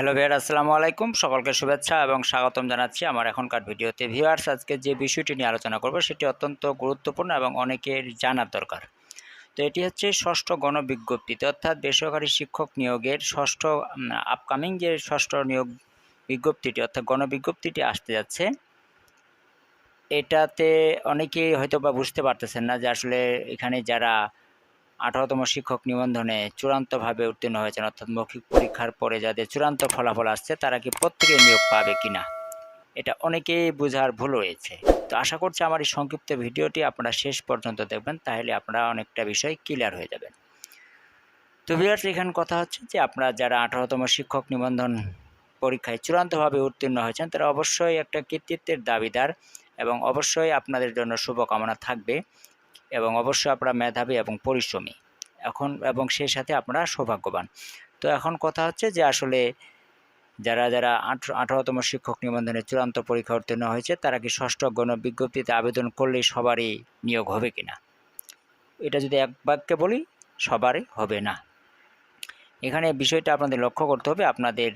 Hello ভিয়ার আসসালামু আলাইকুম। সকলকে শুভেচ্ছা এবং স্বাগতম জানাচ্ছি আমার এখনকার ভিডিওতে। ভিউয়ার্স, আজকে যে বিষয়টি নিয়ে আলোচনা করব, সেটি অত্যন্ত গুরুত্বপূর্ণ এবং অনেকের জানার দরকার। তো এটি হচ্ছে ষষ্ঠ গণবিজ্ঞপ্তিতে, অর্থাৎ বেসরকারি শিক্ষক নিয়োগের ষষ্ঠ আপকামিং যে ষষ্ঠ নিয়োগ বিজ্ঞপ্তিটি, অর্থাৎ গণবিজ্ঞপ্তিটি আসতে যাচ্ছে। এটাতে অনেকেই হয়তো বা বুঝতে পারতেছেন না যে আসলে এখানে যারা আঠারোতম শিক্ষক নিবন্ধনে চূড়ান্তভাবে উত্তীর্ণ হয়েছেন, অর্থাৎ মৌখিক পরীক্ষার পরে যাদের চূড়ান্ত ফলাফল আসছে, তারা কি প্রত্যেকে নিয়োগ পাবে কিনা? এটা অনেকেই বোঝার ভুল হয়েছে। তো আশা করছি আমার এই সংক্ষিপ্ত ভিডিওটি আপনারা শেষ পর্যন্ত দেখবেন, তাহলে আপনারা অনেকটা বিষয় ক্লিয়ার হয়ে যাবেন। তো বিরাট এখানে কথা হচ্ছে যে আপনারা যারা আঠারোতম শিক্ষক নিবন্ধন পরীক্ষায় চূড়ান্তভাবে উত্তীর্ণ হয়েছেন, তারা অবশ্যই একটা কৃতিত্বের দাবিদার এবং অবশ্যই আপনাদের জন্য শুভকামনা থাকবে। এবং অবশ্যই আপনারা মেধাবী এবং পরিশ্রমী। এখন এবং সেই সাথে আপনারা সৌভাগ্যবান। তো এখন কথা হচ্ছে যে আসলে যারা যারা আঠারোতম শিক্ষক নিবন্ধনের চূড়ান্ত পরীক্ষা উত্তীর্ণ হয়েছে, তারা কি ষষ্ঠ গণ বিজ্ঞপ্তিতে আবেদন করলেই সবারই নিয়োগ হবে কি না এটা যদি এক বাক্যে বলি, সবারই হবে না। এখানে বিষয়টা আপনাদের লক্ষ্য করতে হবে। আপনাদের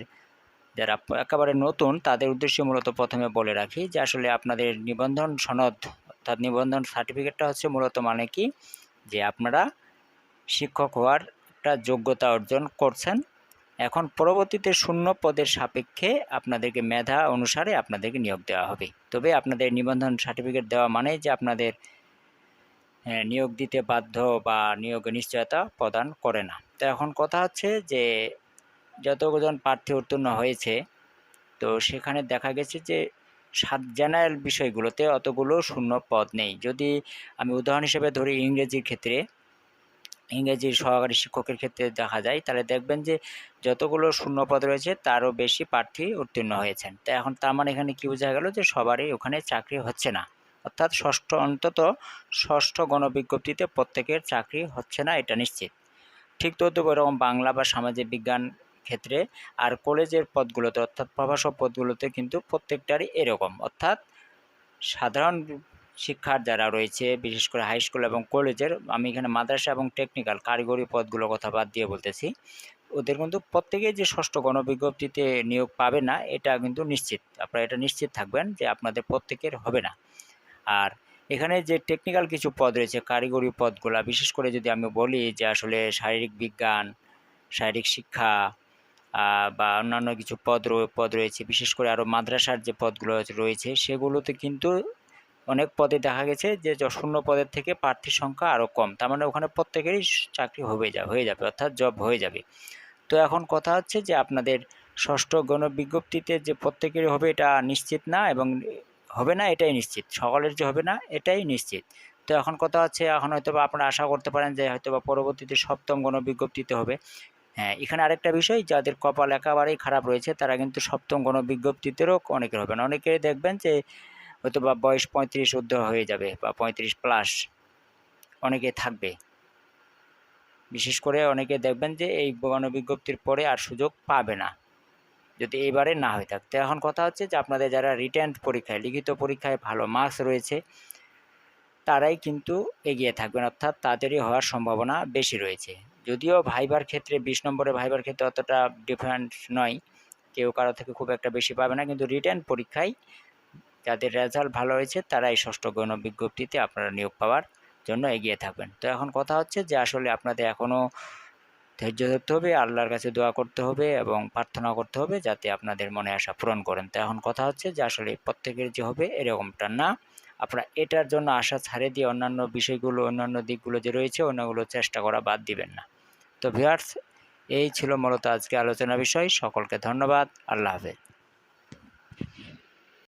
যারা একেবারে নতুন, তাদের উদ্দেশ্যে মূলত প্রথমে বলে রাখি যে আসলে আপনাদের নিবন্ধন সনদ অর্থাৎ নিবন্ধন সার্টিফিকেটটা হচ্ছে মূলত মানে কি? যে আপনারা শিক্ষক হওয়ার একটা যোগ্যতা অর্জন করছেন। এখন পরবর্তীতে শূন্য পদের সাপেক্ষে আপনাদেরকে মেধা অনুসারে আপনাদেরকে নিয়োগ দেওয়া হবে। তবে আপনাদের নিবন্ধন সার্টিফিকেট দেওয়া মানে যে আপনাদের নিয়োগ দিতে বাধ্য বা নিয়োগ নিশ্চয়তা প্রদান করে না। তো এখন কথা হচ্ছে যে যতজন প্রার্থী উত্তীর্ণ হয়েছে, তো সেখানে দেখা গেছে যে সাত জেনারেল বিষয়গুলোতে অতগুলো শূন্য পদ নেই। যদি আমি উদাহরণ হিসেবে ধরি ইংরেজির ক্ষেত্রে, ইংরেজির সহকারী শিক্ষকের ক্ষেত্রে দেখা যায়, তাহলে দেখবেন যে যতগুলো শূন্য পদ রয়েছে, তারও বেশি প্রার্থী উত্তীর্ণ হয়েছেন। তো এখন তার মানে এখানে কী বোঝা গেল যে সবারই ওখানে চাকরি হচ্ছে না। অর্থাৎ ষষ্ঠ, অন্তত ষষ্ঠ গণবিজ্ঞপ্তিতে প্রত্যেকের চাকরি হচ্ছে না, এটা নিশ্চিত। ঠিক তত এরকম বাংলা বা সামাজিক বিজ্ঞান ক্ষেত্রে আর কলেজের পদগুলোতে অর্থাৎ প্রভাষক পদগুলোতে কিন্তু প্রত্যেকটারই এরকম। অর্থাৎ সাধারণ শিক্ষার যারা রয়েছে, বিশেষ করে হাই স্কুল এবং কলেজের, আমি এখানে মাদ্রাসা এবং টেকনিক্যাল কারিগরি পদগুলোর কথা বাদ দিয়ে বলতেছি, ওদের কিন্তু প্রত্যেকেই যে ষষ্ঠ গণবিজ্ঞপ্তিতে নিয়োগ পাবে না, এটা কিন্তু নিশ্চিত। আপনারা এটা নিশ্চিত থাকবেন যে আপনাদের প্রত্যেকের হবে না। আর এখানে যে টেকনিক্যাল কিছু পদ রয়েছে কারিগরি পদগুলা, বিশেষ করে যদি আমি বলি যে আসলে শারীরিক বিজ্ঞান, শারীরিক শিক্ষা বা অন্যান্য কিছু পদ পদ রয়েছে। বিশেষ করে আরও মাদ্রাসার যে পদগুলো রয়েছে সেগুলোতে কিন্তু অনেক পদে দেখা গেছে যে শূন্য পদের থেকে প্রার্থীর সংখ্যা আরও কম। তার মানে ওখানে প্রত্যেকেরই চাকরি হবে যা, হয়ে যাবে, অর্থাৎ জব হয়ে যাবে। তো এখন কথা হচ্ছে যে, আপনাদের ষষ্ঠ গণবিজ্ঞপ্তিতে যে প্রত্যেকেরই হবে এটা নিশ্চিত না এবং হবে না এটাই নিশ্চিত। সকলের যে হবে না এটাই নিশ্চিত। তো এখন কথা হচ্ছে, এখন হয়তো বা আপনারা আশা করতে পারেন যে হয়তো বা পরবর্তীতে সপ্তম গণবিজ্ঞপ্তিতে হবে। হ্যাঁ এখানে আরেকটা বিষয়, যাদের কপাল একেবারেই খারাপ রয়েছে, তারা কিন্তু সপ্তম গণবিজ্ঞপ্তিতেও অনেকের হবে না। অনেকে দেখবেন যে হয়তো বা বয়স পঁয়ত্রিশ ঊর্ধ্ব হয়ে যাবে বা পঁয়ত্রিশ প্লাস অনেকে থাকবে। বিশেষ করে অনেকে দেখবেন যে এই গণবিজ্ঞপ্তির পরে আর সুযোগ পাবে না, যদি এইবারে না হয়ে থাকতে এখন কথা হচ্ছে যে আপনাদের যারা রিটার্ন পরীক্ষায়, লিখিত পরীক্ষায় ভালো মার্কস রয়েছে, তারাই কিন্তু এগিয়ে থাকবেন, অর্থাৎ তাদেরই হওয়ার সম্ভাবনা বেশি রয়েছে। যদিও ভাইবার ক্ষেত্রে, বিশ নম্বরে ভাইবার ক্ষেত্রে অতটা ডিফারেন্ট নয়। কেউ কারও থেকে খুব একটা বেশি পাবে না, কিন্তু রিটার্ন পরীক্ষায় যাদের রেজাল্ট ভালো হয়েছে, তারাই ষষ্ঠ গণ বিজ্ঞপ্তিতে আপনারা নিয়োগ পাওয়ার জন্য এগিয়ে থাকবেন। তো এখন কথা হচ্ছে যে, আসলে আপনাদের এখনও ধৈর্য ধরতে হবে, আল্লাহর কাছে দোয়া করতে হবে এবং প্রার্থনা করতে হবে যাতে আপনাদের মনে আশা পূরণ করেন। তো এখন কথা হচ্ছে যে, আসলে প্রত্যেকের যে হবে এরকমটা না। আপনারা এটার জন্য আশা ছাড়ে দিয়ে অন্যান্য বিষয়গুলো, অন্যান্য দিকগুলো যে রয়েছে, অন্যগুলো চেষ্টা করা বাদ দিবেন না। তো ভিউয়ার্স এই ছিল মূলত আজকে আলোচনা বিষয়। সকলকে ধন্যবাদ। আল্লাহ হাফেজ।